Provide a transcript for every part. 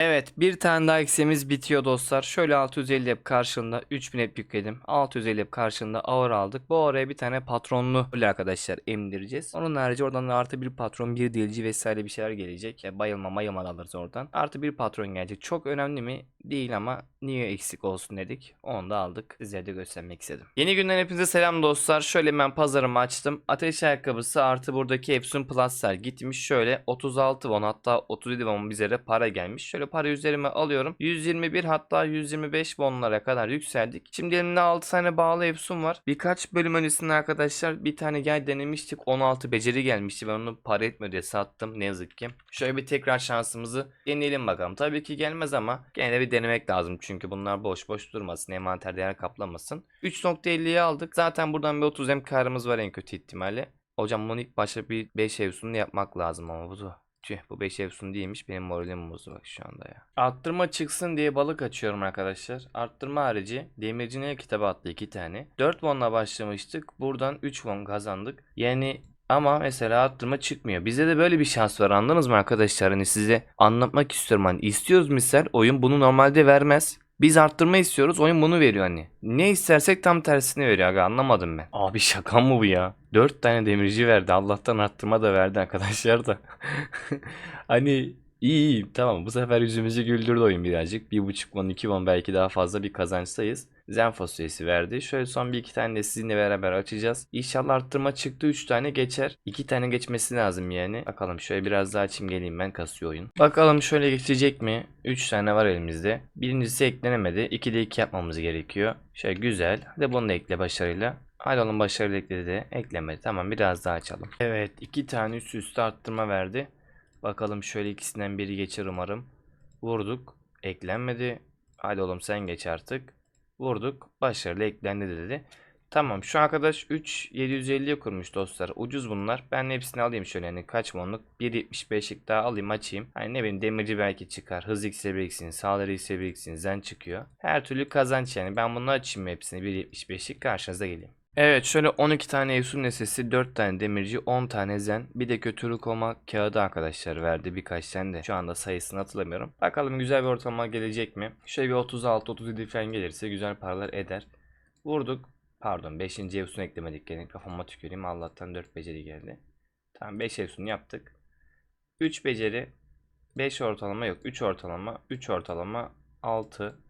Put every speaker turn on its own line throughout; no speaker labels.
Evet bir tane daha eksiğimiz bitiyor dostlar. Şöyle 650 hep karşılığında 3000 hep yükledim. 650 hep karşılığında ağır aldık. Bu araya bir tane patronlu böyle arkadaşlar emdireceğiz. Onun harici oradan da artı bir patron bir dilci vesaire bir şeyler gelecek. Ya bayılma mayılma alırız oradan. Artı bir patron gelecek. Çok önemli mi? Değil ama niye eksik olsun dedik. Onu da aldık. Size de göstermek istedim. Yeni günden hepinize selam dostlar. Şöyle ben pazarımı açtım. Ateş ayakkabısı artı buradaki Epson Plus'lar gitmiş. Şöyle 36 won hatta 37 won bize de para gelmiş. Şöyle para üzerime alıyorum. 121 hatta 125 wonlara kadar yükseldik. Şimdi elimde 6 tane bağlı Epson var. Birkaç bölüm öncesinde arkadaşlar bir tane gel denemiştik. 16 beceri gelmişti. Ben onu para etmiyor sattım ne yazık ki. Şöyle bir tekrar şansımızı deneyelim bakalım. Tabii ki gelmez ama gene de bir denemek lazım. Çünkü bunlar boş boş durmasın. Envanter değer kaplamasın. 3.50'ye aldık. Zaten buradan bir 30 hem karımız var en kötü ihtimalle. Hocam bunu ilk başta bir 5 evsunu yapmak lazım ama bu da. Tüh bu 5 evsun değilmiş benim moralim bozdu bak şu anda ya. Arttırma çıksın diye balık açıyorum arkadaşlar. Arttırma harici demirci ne kitabı attı 2 tane. 4 won'la başlamıştık. Buradan 3 won kazandık. Yani ama mesela arttırma çıkmıyor. Bize de böyle bir şans var anladınız mı arkadaşlar? Hani size anlatmak istiyorum hani istiyoruz misal oyun bunu normalde vermez. Biz arttırma istiyoruz oyun bunu veriyor hani. Ne istersek tam tersini veriyor aga anlamadım ben. Abi şaka mı bu ya? 4 tane demirci verdi Allah'tan arttırma da verdi arkadaşlar da. hani iyi iyi tamam bu sefer yüzümüzü güldürdü oyun birazcık. 1.5 won 2 won belki daha fazla bir kazançtayız. Zen fasulyesi verdi. Şöyle son bir iki tane de sizinle beraber açacağız. İnşallah arttırma çıktı 3 tane geçer. 2 tane geçmesi lazım yani. Bakalım şöyle biraz daha açayım geleyim ben kasıyor oyun. Bakalım şöyle geçecek mi? 3 tane var elimizde. Birincisi eklenemedi. 2'de 2 yapmamız gerekiyor. Şöyle güzel. Hadi bunu da ekle başarıyla. Oğlum başarılı ekledi de eklemedi. Tamam biraz daha açalım. Evet iki tane üst üste arttırma verdi. Bakalım şöyle ikisinden biri geçer umarım. Vurduk. Eklenmedi. Hadi oğlum sen geç artık. Vurduk. Başarılı eklendi dedi. Tamam şu arkadaş 3.750'ye kurmuş dostlar. Ucuz bunlar. Ben hepsini alayım şöyle yani kaç wonluk 1.75'lik daha alayım açayım. Hani ne bileyim demirci belki çıkar. Hız X'e. Sağları X'e biriksin. Zen çıkıyor. Her türlü kazanç yani. Ben bunu açayım hepsini 1.75'lik karşınıza geleyim. Evet şöyle 12 tane Efsun nesesi, 4 tane demirci, 10 tane zen, bir de kötülük olma kağıdı arkadaşlar verdi birkaç tane de. Şu anda sayısını hatırlamıyorum. Bakalım güzel bir ortalama gelecek mi? Şöyle bir 36-37 falan gelirse güzel paralar eder. Vurduk. Pardon 5. Efsun eklemedik gene kafama tüküreyim. Allah'tan 4 beceri geldi. Tamam 5 Efsun yaptık. 3 beceri, 5 ortalama yok 3 ortalama, 3 ortalama, 6,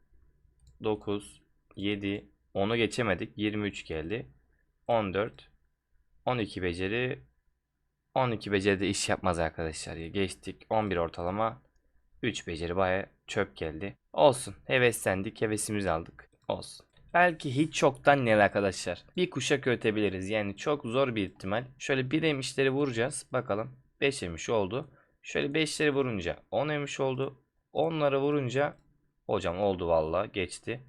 9, 7, 10'u geçemedik. 23 geldi. 14. 12 beceri. 12 beceride iş yapmaz arkadaşlar. Geçtik. 11 ortalama. 3 beceri baya çöp geldi. Olsun. Heveslendik. Hevesimizi aldık. Olsun. Belki hiç çoktan ne arkadaşlar. Bir kuşak ötebiliriz. Yani çok zor bir ihtimal. Şöyle bir emişleri vuracağız. Bakalım. 5 emiş oldu. Şöyle 5'leri vurunca 10 emiş oldu. 10'ları vurunca hocam oldu valla geçti.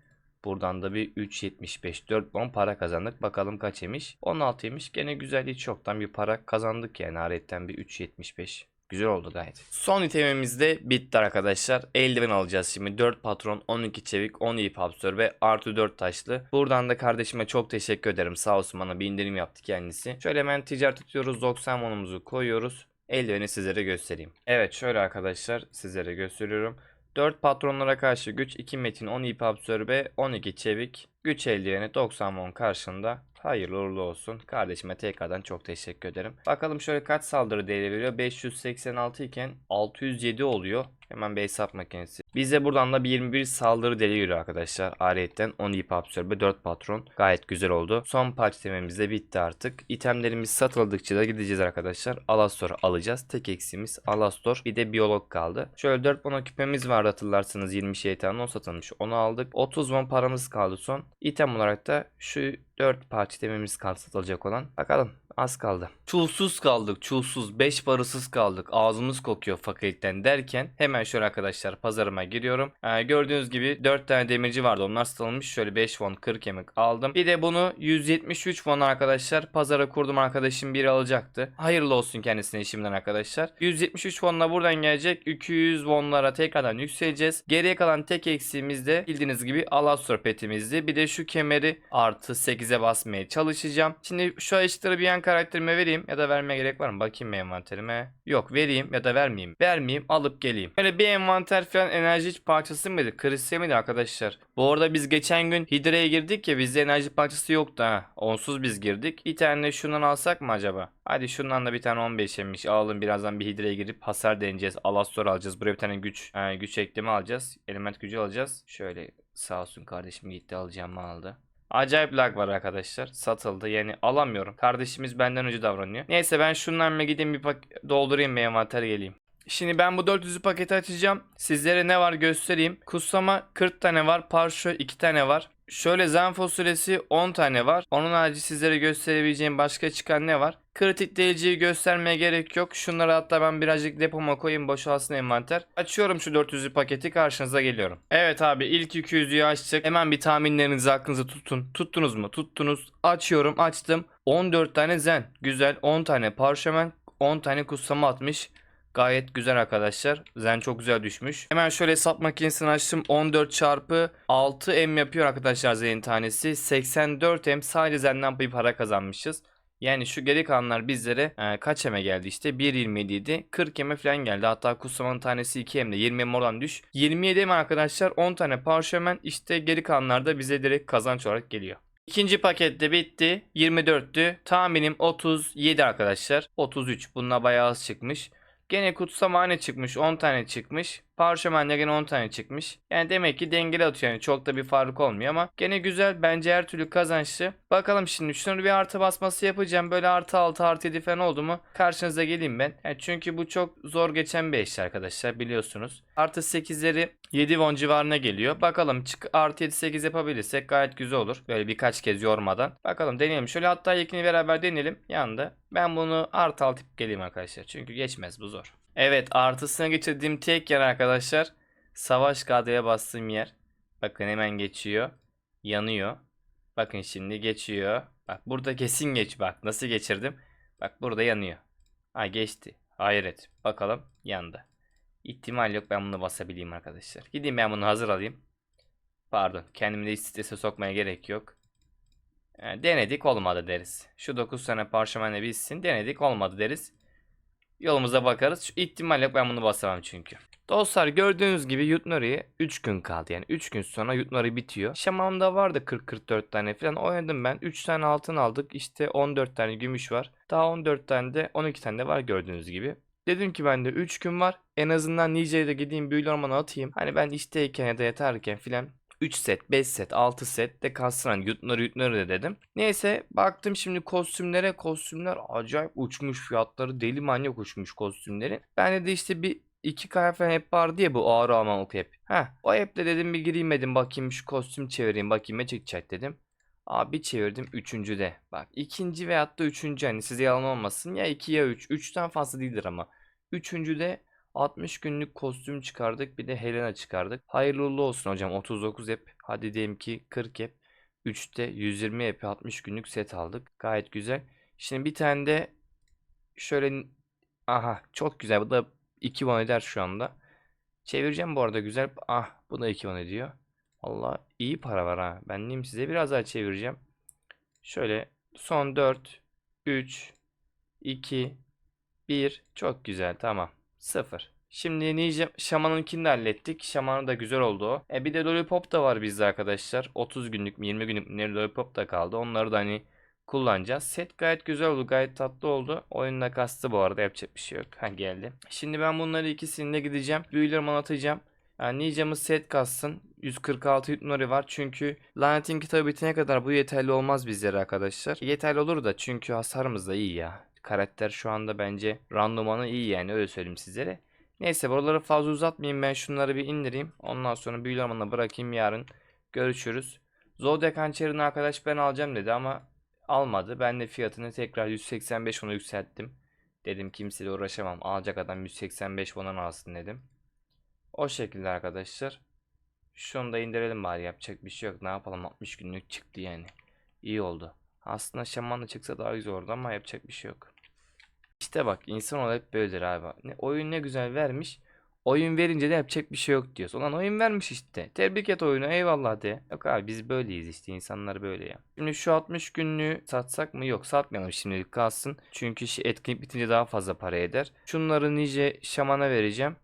Buradan da bir 3.75 4 won para kazandık. Bakalım kaç yemiş? 16 yemiş. Gene güzel hiç çoktan bir para kazandık yani. Aretten bir 3.75. Güzel oldu gayet. Son itemimiz de bitti arkadaşlar. Eldiven alacağız şimdi. 4 patron, 12 çevik, 10 ip absorbe ve artı 4 taşlı. Buradan da kardeşime çok teşekkür ederim. Sağ olsun bana bir indirim yaptı kendisi. Şöyle hemen ticaret tutuyoruz. 90 wonumuzu koyuyoruz. Eldiveni sizlere göstereyim. Evet şöyle arkadaşlar sizlere gösteriyorum. 4 patronlara karşı güç, 2 metin, 10 ip absorbe, 12 çevik, güç eldiveni 90 won karşında. Hayırlı uğurlu olsun. Kardeşime tekrardan çok teşekkür ederim. Bakalım şöyle kaç saldırı değeri veriyor. 586 iken 607 oluyor. Hemen bir hesap makinesi. Bize buradan da bir 21 saldırı deli yürüyor arkadaşlar. Ariyetten 10 ip absorbe 4 patron. Gayet güzel oldu. Son parç tememiz de bitti artık. İtemlerimiz satıldıkça da gideceğiz arkadaşlar. Alastor alacağız. Tek eksiğimiz Alastor. Bir de biyolog kaldı. Şöyle 4 mono küpemiz vardı hatırlarsanız 20 şeytan o satılmış. Onu aldık. 30 won paramız kaldı son. İtem olarak da şu 4 parça tememiz kaldı satılacak olan. Bakalım az kaldı. Çulsuz kaldık çulsuz 5 parasız kaldık ağzımız kokuyor fakirlikten derken hemen şöyle arkadaşlar pazarıma giriyorum. Ee, gördüğünüz gibi 4 tane demirci vardı onlar satılmış şöyle 5 won 40 yemek aldım. Bir de bunu 173 won arkadaşlar pazara kurdum arkadaşım biri alacaktı. Hayırlı olsun kendisine şimdiden arkadaşlar. 173 wonla buradan gelecek 200 wonlara tekrardan yükseleceğiz. Geriye kalan tek eksiğimiz de bildiğiniz gibi Alastor petimizdi. Bir de şu kemeri artı 8'e basmaya çalışacağım. Şimdi şu ekstra bir yan karakterime vereyim ya da vermeye gerek var mı? Bakayım envanterime. Yok vereyim ya da vermeyeyim. Vermeyeyim alıp geleyim. Böyle bir envanter falan enerji parçası mıydı? Kristal miydi arkadaşlar? Bu arada biz geçen gün Hidra'ya girdik ya bizde enerji parçası yoktu ha. Onsuz biz girdik. Bir tane şundan alsak mı acaba? Hadi şundan da bir tane 15 yemiş. Alalım birazdan bir Hidra'ya girip hasar deneyeceğiz. Alastor alacağız. Buraya bir tane güç e, güç ekleme alacağız. Element gücü alacağız. Şöyle sağ olsun kardeşim gitti alacağımı aldı. Acayip lag var arkadaşlar. Satıldı. Yani alamıyorum. Kardeşimiz benden önce davranıyor. Neyse ben şunlarla gideyim bir doldurayım bir envanter geleyim. Şimdi ben bu 400'ü paketi açacağım. Sizlere ne var göstereyim. Kutsama 40 tane var. Parşö 2 tane var. Şöyle zen fasulyesi 10 tane var. Onun harici sizlere gösterebileceğim başka çıkan ne var? Kritik deliciyi göstermeye gerek yok. Şunları hatta ben birazcık depoma koyayım boşalsın envanter. Açıyorum şu 400'lü paketi karşınıza geliyorum. Evet abi ilk 200'ü açtık. Hemen bir tahminlerinizi aklınıza tutun. Tuttunuz mu? Tuttunuz. Açıyorum açtım. 14 tane zen. Güzel. 10 tane parşömen. 10 tane kutsama atmış. Gayet güzel arkadaşlar. Zen çok güzel düşmüş. Hemen şöyle hesap makinesini açtım. 14 çarpı 6 M yapıyor arkadaşlar Zen'in tanesi. 84 M sadece Zen'den bir para kazanmışız. Yani şu geri kalanlar bizlere e, kaç M'e geldi işte 1.27 idi. 40 M'e falan geldi. Hatta Kusaman'ın tanesi 2 M'de 20 M oradan düş. 27 M arkadaşlar 10 tane parşömen işte geri kalanlar da bize direkt kazanç olarak geliyor. İkinci pakette bitti. 24'tü. Tahminim 37 arkadaşlar. 33. Bununla bayağı az çıkmış. Gene kutsamane çıkmış 10 tane çıkmış. Parşömenle gene 10 tane çıkmış. Yani demek ki dengeli atıyor yani çok da bir fark olmuyor ama gene güzel bence her türlü kazançlı. Bakalım şimdi şunu bir artı basması yapacağım. Böyle artı 6 artı 7 falan oldu mu karşınıza geleyim ben. Yani çünkü bu çok zor geçen bir eş arkadaşlar biliyorsunuz. Artı 8'leri 7 won civarına geliyor. Bakalım çık artı 7 8 yapabilirsek gayet güzel olur. Böyle birkaç kez yormadan. Bakalım deneyelim. Şöyle hatta ilkini beraber deneyelim. Yandı. Ben bunu artı 6 yapıp geleyim arkadaşlar. Çünkü geçmez bu zor. Evet artısına geçirdiğim tek yer arkadaşlar. Savaş kadeye bastığım yer. Bakın hemen geçiyor. Yanıyor. Bakın şimdi geçiyor. Bak burada kesin geç bak. Nasıl geçirdim? Bak burada yanıyor. Ha geçti. Hayret. Bakalım yandı. İhtimal yok ben bunu basabileyim arkadaşlar. Gideyim ben bunu hazır alayım. Pardon. Kendimi de hiç strese sokmaya gerek yok. Yani denedik olmadı deriz. Şu 9 tane parşömenle bitsin. Denedik olmadı deriz. Yolumuza bakarız. Şu ihtimal yok ben bunu basamam çünkü. Dostlar gördüğünüz gibi Yutnori'ye 3 gün kaldı. Yani 3 gün sonra Yutnori bitiyor. Şamamda vardı 40-44 tane falan oynadım ben. 3 tane altın aldık. İşte 14 tane gümüş var. Daha 14 tane de 12 tane de var gördüğünüz gibi. Dedim ki bende 3 gün var. En azından Nice'de gideyim büyülü ormana atayım. Hani ben işteyken ya da yatarken filan 3 set, 5 set, 6 set de kalsın hani yutları yutları de dedim. Neyse baktım şimdi kostümlere. Kostümler acayip uçmuş fiyatları. Deli manyak uçmuş kostümlerin. Ben de işte bir iki kaya falan hep vardı ya bu ağır alman ok hep. Heh, o hep de dedim bir gireyim dedim bakayım şu kostüm çevireyim bakayım ne çıkacak dedim. Abi çevirdim üçüncüde. Bak ikinci veyahut da üçüncü hani size yalan olmasın ya iki ya üç. Üçten fazla değildir ama. Üçüncüde 60 günlük kostüm çıkardık. Bir de Helena çıkardık. Hayırlı olsun hocam. 39 ep. Hadi diyelim ki 40 ep. 3'te 120 ep 60 günlük set aldık. Gayet güzel. Şimdi bir tane de şöyle aha çok güzel. Bu da 2 won eder şu anda. Çevireceğim bu arada güzel. Ah bu da 2 won ediyor. Allah iyi para var ha. Ben diyeyim size biraz daha çevireceğim. Şöyle son 4 3 2 1 çok güzel tamam. 0. Şimdi Ninja Şaman'ınkini de hallettik. Şaman'ı da güzel oldu. E bir de Lollipop da var bizde arkadaşlar. 30 günlük mü 20 günlük mü Lollipop da kaldı. Onları da hani kullanacağız. Set gayet güzel oldu. Gayet tatlı oldu. Oyunda kastı bu arada. Yapacak bir şey yok. Ha geldi. Şimdi ben bunları ikisini de gideceğim. Büyülerimi anlatacağım. Yani Ninja'mız set kassın. 146 Yutnori var. Çünkü Lanetin kitabı bitene kadar bu yeterli olmaz bizlere arkadaşlar. Yeterli olur da çünkü hasarımız da iyi ya. Karakter şu anda bence randımanı iyi yani öyle söyleyeyim sizlere. Neyse buraları fazla uzatmayayım ben şunları bir indireyim. Ondan sonra büyülü ormana bırakayım yarın görüşürüz. Zodiac hançerini arkadaş ben alacağım dedi ama almadı. Ben de fiyatını tekrar 185 ona yükselttim. Dedim kimseyle uğraşamam. Alacak adam 185 ondan alsın dedim. O şekilde arkadaşlar. Şunu da indirelim bari yapacak bir şey yok. Ne yapalım 60 günlük çıktı yani. İyi oldu. Aslında şamanla çıksa daha güzel olurdu ama yapacak bir şey yok. İşte bak insan hep böyledir abi. Ne, oyun ne güzel vermiş. Oyun verince de yapacak bir şey yok diyorsun. Ulan oyun vermiş işte. Tebrik et oyunu eyvallah de. Yok abi biz böyleyiz işte insanlar böyle ya. Şimdi şu 60 günlüğü satsak mı? Yok satmayalım şimdilik kalsın. Çünkü şey, etkinlik bitince daha fazla para eder. Şunları nice şamana vereceğim.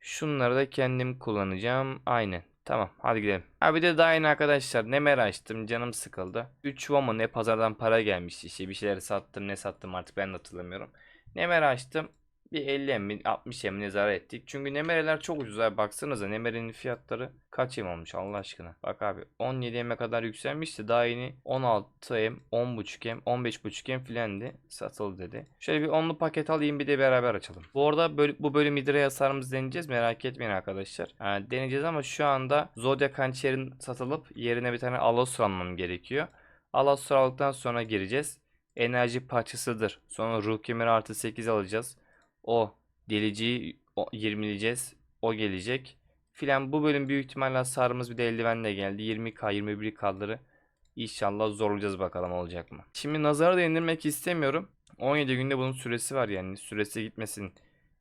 Şunları da kendim kullanacağım. Aynen. Tamam hadi gidelim. Abi de daha yeni arkadaşlar Nemer açtım canım sıkıldı. 3 çuva ne pazardan para gelmişti işte bir şeyler sattım ne sattım artık ben de hatırlamıyorum. Nemer açtım. Bir 50 emin 60 emine zarar ettik. Çünkü Nemereler çok ucuz abi baksanıza Nemere'nin fiyatları kaç em olmuş Allah aşkına. Bak abi 17 eme kadar yükselmişti daha yeni 16 em 10.5 em 15.5 em filendi satıldı dedi. Şöyle bir onlu paket alayım bir de beraber açalım. Bu arada böyle, bu bölüm idre hasarımızı deneyeceğiz merak etmeyin arkadaşlar. Ha, deneyeceğiz ama şu anda Zodiac Hançer'in satılıp yerine bir tane Alosur almam gerekiyor. Alosur aldıktan sonra gireceğiz. Enerji parçasıdır. Sonra ruh kemeri artı 8 alacağız. O deliciyi o- 20'leyeceğiz. O gelecek. Filan bu bölüm büyük ihtimalle hasarımız bir de eldivenle geldi. 20k 21k'ları İnşallah zorlayacağız bakalım olacak mı. Şimdi nazarı da indirmek istemiyorum. 17 günde bunun süresi var yani. Süresi gitmesin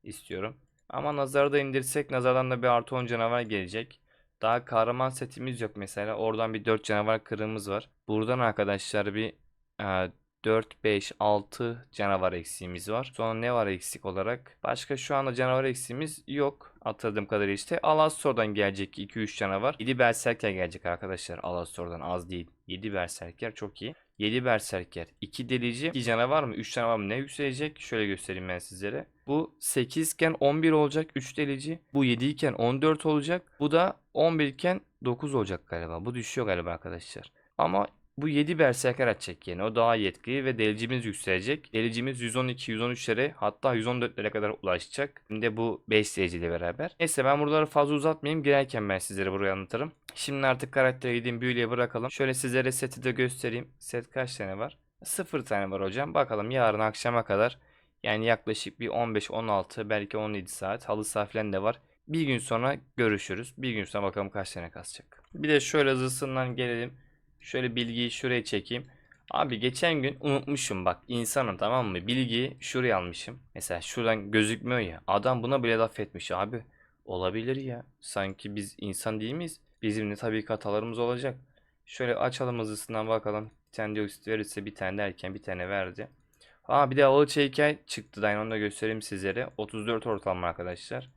istiyorum. Ama nazarı da indirsek nazardan da bir artı 10 canavar gelecek. Daha kahraman setimiz yok mesela. Oradan bir 4 canavar kırığımız var. Buradan arkadaşlar bir e, 4, 5, 6 canavar eksiğimiz var. Sonra ne var eksik olarak? Başka şu anda canavar eksiğimiz yok. Hatırladığım kadarıyla işte Alastor'dan gelecek 2-3 canavar. 7 Berserker gelecek arkadaşlar Alastor'dan az değil. 7 Berserker çok iyi. 7 Berserker, 2 delici, 2 canavar mı 3 canavar mı ne yükselecek? Şöyle göstereyim ben sizlere. Bu 8 iken 11 olacak 3 delici. Bu 7 iken 14 olacak. Bu da 11 iken 9 olacak galiba. Bu düşüyor galiba arkadaşlar. Ama bu 7 berserker açacak yani. O daha yetkili ve delicimiz yükselecek. Delicimiz 112, 113'lere hatta 114'lere kadar ulaşacak. Hem de bu 5 dereceyle beraber. Neyse ben buraları fazla uzatmayayım. Girerken ben sizlere burayı anlatırım. Şimdi artık karaktere gideyim büyüleye bırakalım. Şöyle sizlere seti de göstereyim. Set kaç tane var? 0 tane var hocam. Bakalım yarın akşama kadar yani yaklaşık bir 15-16 belki 17 saat halı saha falan da var. Bir gün sonra görüşürüz. Bir gün sonra bakalım kaç tane kasacak. Bir de şöyle hızlısından gelelim. Şöyle bilgiyi şuraya çekeyim. Abi geçen gün unutmuşum bak insanım tamam mı? Bilgiyi şuraya almışım. Mesela şuradan gözükmüyor ya. Adam buna bile laf etmiş abi. Olabilir ya. Sanki biz insan değil miyiz? Bizim de tabii ki hatalarımız olacak. Şöyle açalım hızlısından bakalım. Bir tane dioksit verirse bir tane derken bir tane verdi. Ha bir de alı heykel çıktı. Ben onu da göstereyim sizlere. 34 ortalama arkadaşlar.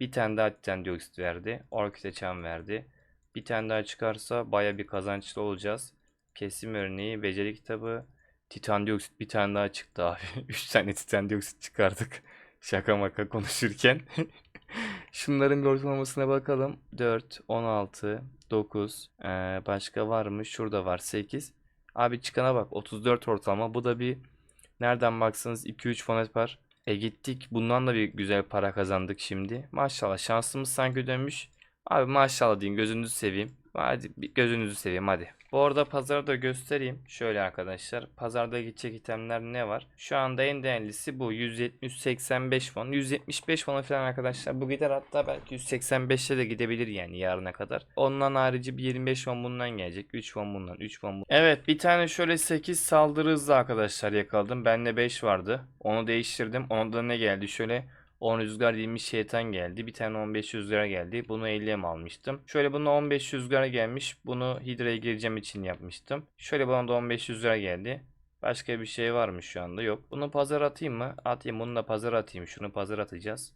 Bir tane daha titan dioksit verdi. Orkide çam verdi. Bir tane daha çıkarsa baya bir kazançlı olacağız. Kesim örneği, beceri kitabı, titan dioksit bir tane daha çıktı abi. 3 tane titan dioksit çıkardık. Şaka maka konuşurken. Şunların ortalamasına bakalım. 4, 16, 9. Ee, başka var mı? Şurada var 8. Abi çıkana bak 34 ortalama. Bu da bir nereden baksanız 2-3 fon yapar. E gittik. Bundan da bir güzel para kazandık şimdi. Maşallah şansımız sanki dönmüş. Abi maşallah deyin gözünüzü seveyim. Hadi gözünüzü seveyim hadi. Bu arada pazarı da göstereyim. Şöyle arkadaşlar. Pazarda gidecek itemler ne var? Şu anda en değerlisi bu. 170-85 fon. 175 fona falan arkadaşlar. Bu gider hatta belki 185'e de gidebilir yani yarına kadar. Ondan harici bir 25 fon bundan gelecek. 3 fon bundan. 3 fon bundan. Evet bir tane şöyle 8 saldırı hızlı arkadaşlar yakaladım. Bende 5 vardı. Onu değiştirdim. Ona ne geldi? Şöyle 10 rüzgar 20 şeytan geldi. Bir tane 15 rüzgar geldi. Bunu 50'ye mi almıştım? Şöyle buna 15 rüzgar gelmiş. Bunu Hidra'ya gireceğim için yapmıştım. Şöyle bana da 15 rüzgar geldi. Başka bir şey var mı şu anda? Yok. Bunu pazar atayım mı? Atayım. Bunu da pazar atayım. Şunu pazar atacağız.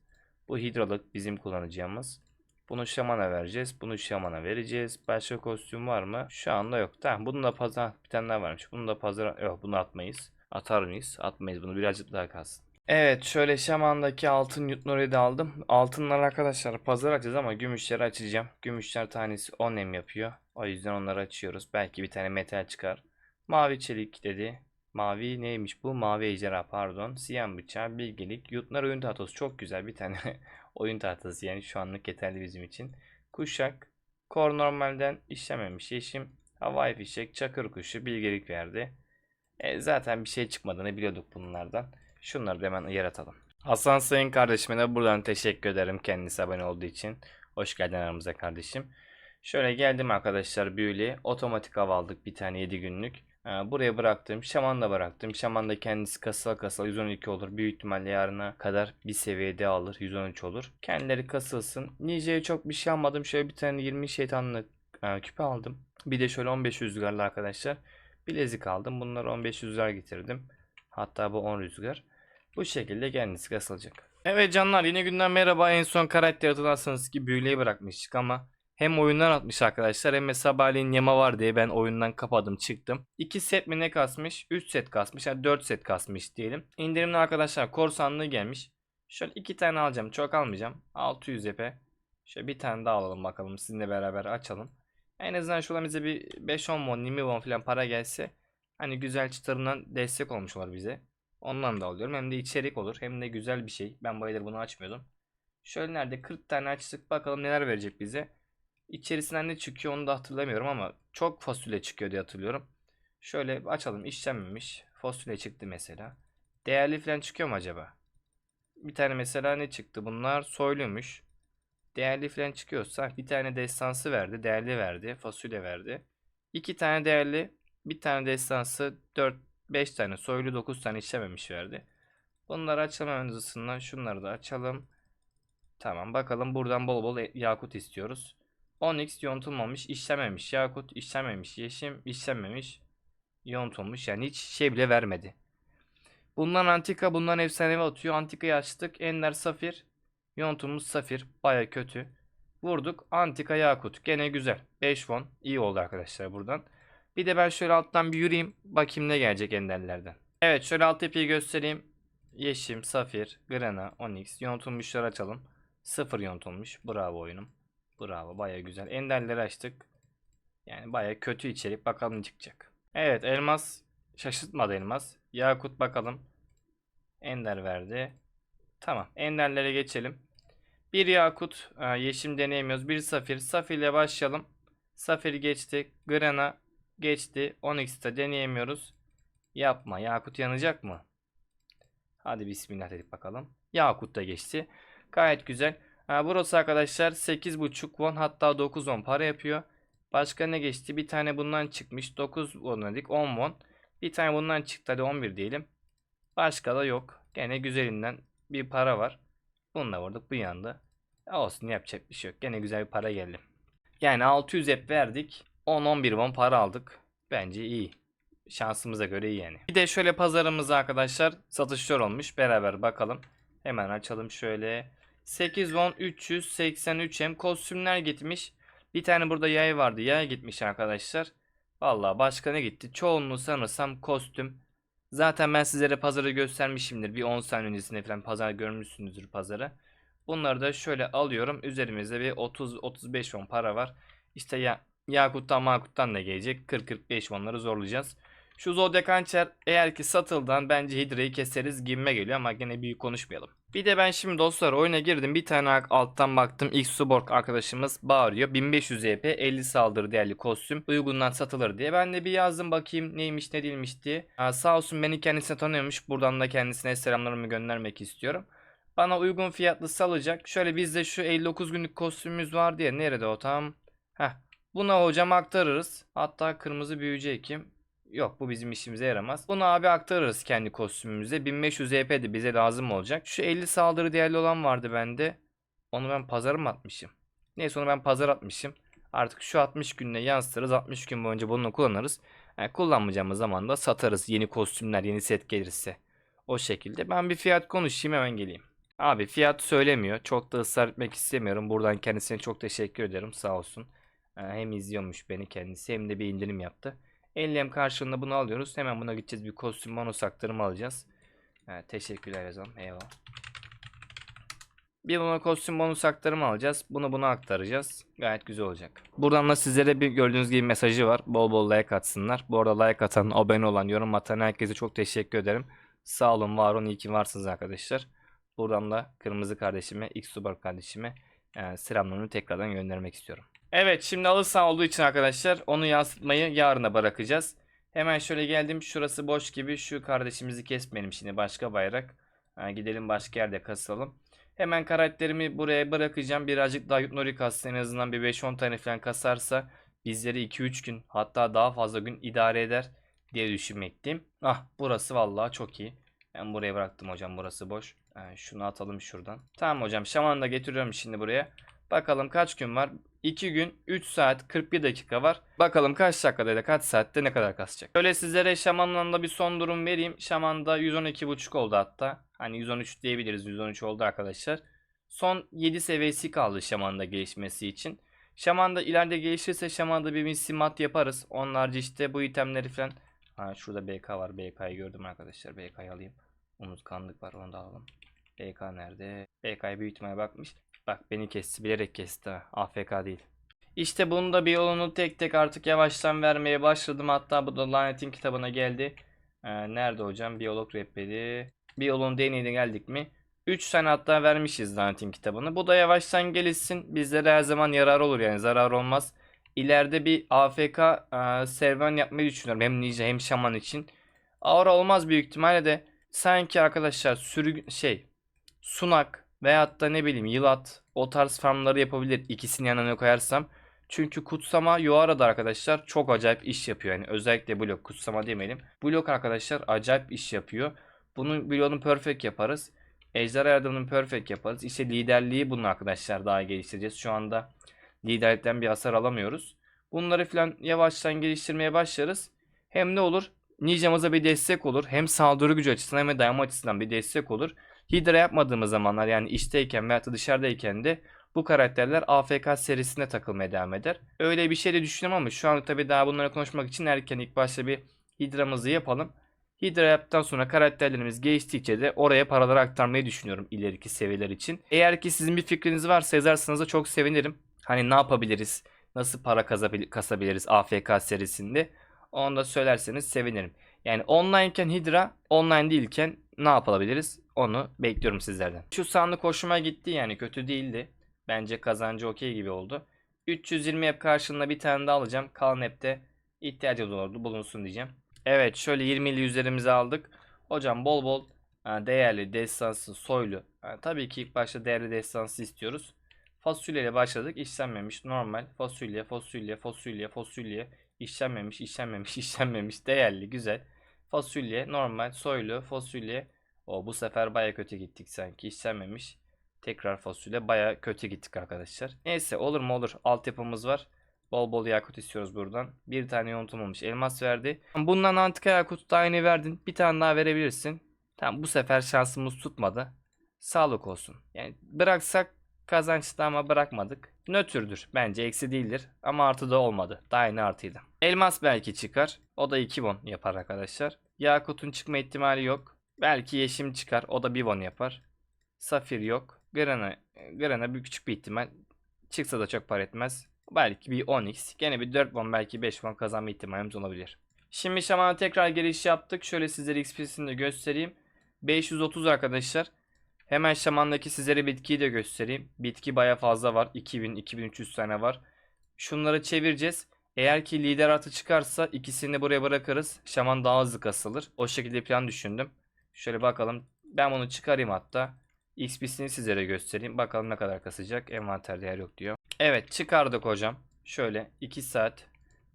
Bu hidralık bizim kullanacağımız. Bunu şamana vereceğiz. Bunu şamana vereceğiz. Başka kostüm var mı? Şu anda yok. Tamam. Bunu da pazar bir tane daha varmış. Bunu da pazar yok. Bunu atmayız. Atar mıyız? Atmayız. Bunu birazcık daha kalsın. Evet şöyle şamandaki altın Newton da aldım. Altınlar arkadaşlar pazar açacağız ama gümüşleri açacağım. Gümüşler tanesi 10 em yapıyor. O yüzden onları açıyoruz. Belki bir tane metal çıkar. Mavi çelik dedi. Mavi neymiş bu? Mavi ejderha pardon. Siyah bıçağı, bilgelik. Yutlar oyun tahtası çok güzel bir tane oyun tahtası yani şu anlık yeterli bizim için. Kuşak. Kor normalden işlememiş yeşim. Havai fişek, çakır kuşu, bilgelik verdi. E, zaten bir şey çıkmadığını biliyorduk bunlardan. Şunları da hemen yer atalım. Hasan Sayın kardeşime de buradan teşekkür ederim kendisi abone olduğu için. Hoş geldin aramıza kardeşim. Şöyle geldim arkadaşlar büyülü. Otomatik hava aldık bir tane 7 günlük. Ee, buraya bıraktım. Şaman da bıraktım. Şaman da kendisi kasıla kasıla 112 olur. Büyük ihtimalle yarına kadar bir seviyede alır. 113 olur. Kendileri kasılsın. Ninja'ya çok bir şey almadım. Şöyle bir tane 20 şeytanlık e, küpe aldım. Bir de şöyle 15 rüzgarlı arkadaşlar. Bilezik aldım. Bunları 15 rüzgar getirdim. Hatta bu 10 rüzgar. Bu şekilde kendisi kasılacak. Evet canlar yine günden merhaba. En son karakter hatırlarsanız ki büyüleyi bırakmıştık ama hem oyundan atmış arkadaşlar hem de sabahleyin yama var diye ben oyundan kapadım çıktım. 2 set mi ne kasmış? 3 set kasmış. Yani 4 set kasmış diyelim. İndirimli arkadaşlar korsanlığı gelmiş. Şöyle 2 tane alacağım. Çok almayacağım. 600 epe. Şöyle bir tane daha alalım bakalım. Sizinle beraber açalım. En azından şuradan bize bir 5-10 won, 20 won falan para gelse hani güzel çıtırından destek olmuş olur bize. Ondan da alıyorum. Hem de içerik olur. Hem de güzel bir şey. Ben bayağıdır bunu açmıyordum. Şöyle nerede 40 tane açtık. Bakalım neler verecek bize. İçerisinden ne çıkıyor onu da hatırlamıyorum ama çok fasulye çıkıyor diye hatırlıyorum. Şöyle açalım işlenmemiş. Fasulye çıktı mesela. Değerli falan çıkıyor mu acaba? Bir tane mesela ne çıktı? Bunlar soyluymuş. Değerli falan çıkıyorsa bir tane destansı verdi. Değerli verdi. Fasulye verdi. İki tane değerli. Bir tane destansı. 4 5 tane soylu 9 tane işlememiş verdi. Bunları açalım ön hızlısından. Şunları da açalım. Tamam bakalım buradan bol bol yakut istiyoruz. Onyx yontulmamış, işlememiş. Yakut işlememiş. Yeşim işlememiş. Yontulmuş. Yani hiç şey bile vermedi. Bundan antika, bundan efsanevi atıyor. Antikayı açtık. Ender safir. Yontulmuş safir. Baya kötü. Vurduk. Antika yakut. Gene güzel. 5 won. İyi oldu arkadaşlar buradan. Bir de ben şöyle alttan bir yürüyeyim. Bakayım ne gelecek enderlerden. Evet şöyle alt tepeyi göstereyim. Yeşim, safir, grana, onyx. Yontulmuşları açalım. Sıfır yontulmuş. Bravo oyunum. Bravo baya güzel. Enderleri açtık. Yani baya kötü içerik. Bakalım ne çıkacak. Evet elmas. Şaşırtmadı elmas. Yakut bakalım. Ender verdi. Tamam. Enderlere geçelim. Bir yakut. Yeşim deneyemiyoruz. Bir safir. Safir ile başlayalım. Safir geçti. Grana geçti. Onyx'te deneyemiyoruz. Yapma. Yakut yanacak mı? Hadi bismillah dedik bakalım. Yakut da geçti. Gayet güzel. Ha, burası arkadaşlar 8.5 won hatta 9 won para yapıyor. Başka ne geçti? Bir tane bundan çıkmış. 9 won dedik. 10 won. Bir tane bundan çıktı. Hadi 11 diyelim. Başka da yok. Gene güzelinden bir para var. Bununla vurduk. Bu yandı. Olsun yapacak bir şey yok. Gene güzel bir para geldi. Yani 600 hep verdik. 10-11 won para aldık. Bence iyi. Şansımıza göre iyi yani. Bir de şöyle pazarımızda arkadaşlar satışlar olmuş. Beraber bakalım. Hemen açalım şöyle. 8 won 383 hem kostümler gitmiş. Bir tane burada yay vardı. Yay gitmiş arkadaşlar. Vallahi başka ne gitti? Çoğunluğu sanırsam kostüm. Zaten ben sizlere pazarı göstermişimdir. Bir 10 saniye öncesinde falan pazar görmüşsünüzdür pazarı. Bunları da şöyle alıyorum. Üzerimizde bir 30-35 won para var. İşte ya Yakut'tan Makut'tan da gelecek. 40-45 wonları zorlayacağız. Şu Zodiac Hançer eğer ki satıldan bence Hydra'yı keseriz gibime geliyor ama gene büyük konuşmayalım. Bir de ben şimdi dostlar oyuna girdim. Bir tane alttan baktım. X Suborg arkadaşımız bağırıyor. 1500 EP 50 saldırı değerli kostüm uygundan satılır diye. Ben de bir yazdım bakayım neymiş ne değilmiş diye. Ha, sağ olsun beni kendisine tanıyormuş. Buradan da kendisine selamlarımı göndermek istiyorum. Bana uygun fiyatlı salacak. Şöyle bizde şu 59 günlük kostümümüz var diye. Nerede o tam? Heh. Buna hocam aktarırız. Hatta kırmızı büyücü ekim. Yok bu bizim işimize yaramaz. Bunu abi aktarırız kendi kostümümüze. 1500 EP de bize lazım olacak. Şu 50 saldırı değerli olan vardı bende. Onu ben pazara mı atmışım? Neyse onu ben pazar atmışım. Artık şu 60 gününe yansıtırız. 60 gün boyunca bunu kullanırız. Yani kullanmayacağımız zaman da satarız. Yeni kostümler, yeni set gelirse. O şekilde. Ben bir fiyat konuşayım hemen geleyim. Abi fiyat söylemiyor. Çok da ısrar etmek istemiyorum. Buradan kendisine çok teşekkür ederim. Sağ olsun. Ee, Hem izliyormuş beni kendisi hem de bir indirim yaptı. 50 karşılığında bunu alıyoruz. Hemen buna gideceğiz. Bir kostüm bonus aktarımı alacağız. Evet, teşekkürler yazalım. Eyvallah. Bir buna kostüm bonus aktarımı alacağız. Bunu buna aktaracağız. Gayet güzel olacak. Buradan da sizlere bir gördüğünüz gibi mesajı var. Bol bol like atsınlar. Bu arada like atan, abone olan, yorum atan herkese çok teşekkür ederim. Sağ olun, var olun, iyi ki varsınız arkadaşlar. Buradan da kırmızı kardeşime, X Subar kardeşime e, selamlarımı tekrardan göndermek istiyorum. Evet şimdi alırsan olduğu için arkadaşlar onu yansıtmayı yarına bırakacağız. Hemen şöyle geldim şurası boş gibi şu kardeşimizi kesmeyelim şimdi başka bayrak. Ha, gidelim başka yerde kasalım. Hemen karakterimi buraya bırakacağım. Birazcık daha Nori kassın en azından bir 5-10 tane falan kasarsa bizleri 2-3 gün hatta daha fazla gün idare eder. diye düşünmekteyim. Ah burası vallahi çok iyi. Ben buraya bıraktım hocam burası boş. Yani şunu atalım şuradan. Tamam hocam şamanı da getiriyorum şimdi buraya. Bakalım kaç gün var? 2 gün 3 saat 41 dakika var. Bakalım kaç dakikada da kaç saatte ne kadar kasacak. Şöyle sizlere şamanla da bir son durum vereyim. Şamanda 112.5 oldu hatta. Hani 113 diyebiliriz. 113 oldu arkadaşlar. Son 7 seviyesi kaldı şamanda gelişmesi için. Şamanda ileride gelişirse şamanda bir missimat yaparız. Onlarca işte bu itemleri falan. Ha şurada BK var. BK'yı gördüm arkadaşlar. BK'yı alayım. Unutkanlık var onu da alalım. BK nerede? BK'ya büyük ihtimalle bakmış. Bak beni kesti. Bilerek kesti ha. AFK değil. İşte bunun da bir yolunu tek tek artık yavaştan vermeye başladım. Hatta bu da lanetin kitabına geldi. Ee, nerede hocam? Biyolog rehberi. Bir yolun deneyine geldik mi? 3 tane hatta vermişiz lanetin kitabını. Bu da yavaştan gelişsin. Bizlere her zaman yarar olur yani zarar olmaz. İleride bir AFK e, serüven yapmayı düşünüyorum. Hem ninja hem şaman için. Aura olmaz büyük ihtimalle de sanki arkadaşlar sürü şey sunak veyahut da ne bileyim yılat o tarz farmları yapabilir ikisini yan yana koyarsam. Çünkü kutsama Yoara'da arkadaşlar çok acayip iş yapıyor. Yani özellikle blok kutsama demeyelim. Blok arkadaşlar acayip iş yapıyor. Bunun bloğunu perfect yaparız. Ejderha yardımını perfect yaparız. İşte liderliği bunun arkadaşlar daha geliştireceğiz. Şu anda liderlikten bir hasar alamıyoruz. Bunları falan yavaştan geliştirmeye başlarız. Hem ne olur? Ninja'mıza bir destek olur. Hem saldırı gücü açısından hem de dayanma açısından bir destek olur. Hydra yapmadığımız zamanlar yani işteyken veya da dışarıdayken de bu karakterler AFK serisine takılmaya devam eder. Öyle bir şey de düşünüyorum ama şu an tabii daha bunları konuşmak için erken ilk başta bir Hydra'mızı yapalım. Hydra yaptıktan sonra karakterlerimiz geliştikçe de oraya paraları aktarmayı düşünüyorum ileriki seviyeler için. Eğer ki sizin bir fikriniz varsa yazarsanız da çok sevinirim. Hani ne yapabiliriz? Nasıl para kazabil- kasabiliriz AFK serisinde? Onu da söylerseniz sevinirim. Yani onlineken Hydra, online değilken ne yapabiliriz? Onu bekliyorum sizlerden. Şu sandık hoşuma gitti yani kötü değildi. Bence kazancı okey gibi oldu. 320 hep karşılığında bir tane daha alacağım. Kalan hepte ihtiyacımız olurdu bulunsun diyeceğim. Evet şöyle 20'li yüzlerimizi aldık. Hocam bol bol ha, değerli, destansı, soylu. Ha, tabii ki ilk başta değerli destansı istiyoruz. Fasulyeyle başladık. işlenmemiş normal. Fasulye, fasulye, fasulye, fasulye. işlenmemiş, işlenmemiş, işlenmemiş. Değerli, güzel. Fasulye, normal, soylu, fasulye. O bu sefer baya kötü gittik sanki. işlenmemiş. Tekrar fasulye baya kötü gittik arkadaşlar. Neyse olur mu olur. Altyapımız var. Bol bol yakut istiyoruz buradan. Bir tane yontulmamış elmas verdi. Bundan antika yakut da aynı verdin. Bir tane daha verebilirsin. Tamam bu sefer şansımız tutmadı. Sağlık olsun. Yani bıraksak kazançlı ama bırakmadık. Nötrdür. Bence eksi değildir. Ama artı da olmadı. Daha yeni artıydı. Elmas belki çıkar. O da 2 won yapar arkadaşlar. Yakut'un çıkma ihtimali yok. Belki yeşim çıkar. O da 1 won yapar. Safir yok. Grana, Grana bir küçük bir ihtimal. Çıksa da çok para etmez. Belki bir 10x. Gene bir 4 won belki 5 won kazanma ihtimalimiz olabilir. Şimdi şamana tekrar giriş yaptık. Şöyle sizlere XP'sini de göstereyim. 530 arkadaşlar. Hemen şamandaki sizlere bitkiyi de göstereyim. Bitki baya fazla var. 2000-2300 tane var. Şunları çevireceğiz. Eğer ki lider atı çıkarsa ikisini buraya bırakırız. Şaman daha hızlı kasılır. O şekilde plan düşündüm. Şöyle bakalım. Ben bunu çıkarayım hatta. XP'sini sizlere göstereyim. Bakalım ne kadar kasacak. Envanterde yer yok diyor. Evet çıkardık hocam. Şöyle 2 saat.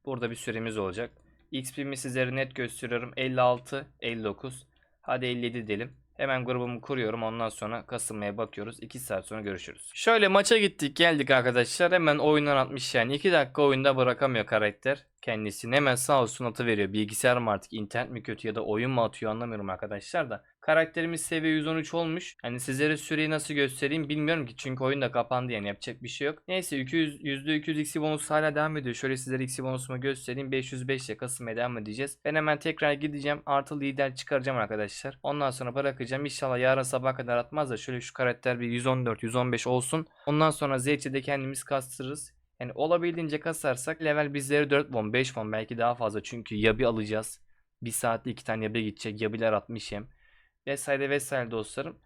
Burada bir süremiz olacak. XP'mi sizlere net gösteriyorum. 56, 59. Hadi 57 diyelim. Hemen grubumu kuruyorum. Ondan sonra kasılmaya bakıyoruz. 2 saat sonra görüşürüz. Şöyle maça gittik geldik arkadaşlar. Hemen oyundan atmış yani. 2 dakika oyunda bırakamıyor karakter. Kendisini hemen sağ olsun atı veriyor. Bilgisayar mı artık internet mi kötü ya da oyun mu atıyor anlamıyorum arkadaşlar da. Karakterimiz seviye 113 olmuş. Hani sizlere süreyi nasıl göstereyim bilmiyorum ki. Çünkü oyun da kapandı yani yapacak bir şey yok. Neyse 200, %200 XP bonus hala devam ediyor. Şöyle sizlere XP bonusumu göstereyim. 505 ile kasılmaya devam edeceğiz. Ben hemen tekrar gideceğim. Artı lider çıkaracağım arkadaşlar. Ondan sonra bırakacağım. İnşallah yarın sabah kadar atmaz da şöyle şu karakter bir 114 115 olsun. Ondan sonra ZC'de kendimiz kastırırız. Yani olabildiğince kasarsak level bizleri 4 won 5 won belki daha fazla. Çünkü yabi alacağız. Bir saatte iki tane yabi gidecek. Yabiler atmış hem vesaire vesaire dostlarım.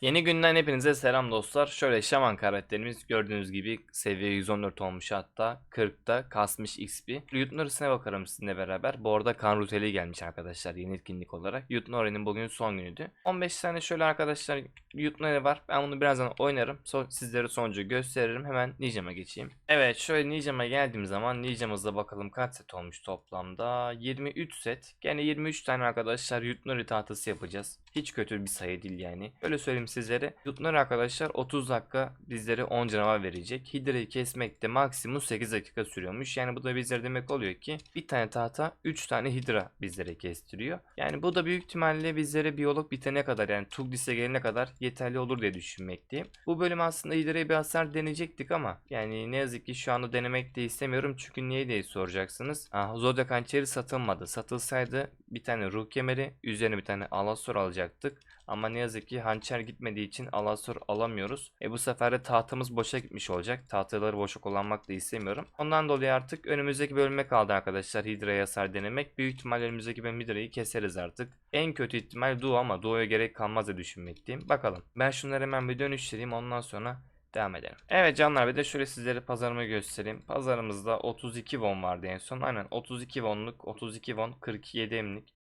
Yeni günden hepinize selam dostlar. Şöyle şaman karakterimiz gördüğünüz gibi seviye 114 olmuş hatta 40'ta kasmış XP. Yutnoris'ine bakarım sizinle beraber. Bu arada kan ruteli gelmiş arkadaşlar yeni etkinlik olarak. Yutnori'nin bugün son günüydü. 15 tane şöyle arkadaşlar Yutnori var. Ben bunu birazdan oynarım. So sizlere sonucu gösteririm. Hemen Ninja'ma geçeyim. Evet şöyle Ninja'ma geldiğim zaman Ninja'mızda bakalım kaç set olmuş toplamda. 23 set. Gene 23 tane arkadaşlar Yutnori tahtası yapacağız. Hiç kötü bir sayı değil yani. Öyle söyleyeyim sizlere. Yutnori arkadaşlar 30 dakika bizlere 10 canavar verecek. Hidra'yı kesmek de maksimum 8 dakika sürüyormuş. Yani bu da bizlere demek oluyor ki bir tane tahta 3 tane Hidra bizlere kestiriyor. Yani bu da büyük ihtimalle bizlere biyolog bitene kadar yani Tugdis'e gelene kadar yeterli olur diye düşünmekteyim. Bu bölüm aslında Hidra'ya bir hasar deneyecektik ama yani ne yazık ki şu anda denemek de istemiyorum çünkü niye diye soracaksınız. Ah, Zodiac hançeri satılmadı. Satılsaydı bir tane ruh kemeri üzerine bir tane alasor alacaktık. Ama ne yazık ki hançer gitmediği için alasor alamıyoruz. E bu sefer de tahtımız boşa gitmiş olacak. Tahtaları boşa kullanmak da istemiyorum. Ondan dolayı artık önümüzdeki bölüme kaldı arkadaşlar Hidra'ya hasar denemek. Büyük ihtimal önümüzdeki bölüm Hidra'yı keseriz artık. En kötü ihtimal Duo ama Duo'ya gerek kalmaz diye düşünmekteyim. Bakalım. Ben şunları hemen bir dönüştüreyim ondan sonra devam edelim. Evet canlar bir de şöyle sizlere pazarımı göstereyim. Pazarımızda 32 won vardı en son. Aynen 32 wonluk 32 won 47 emlik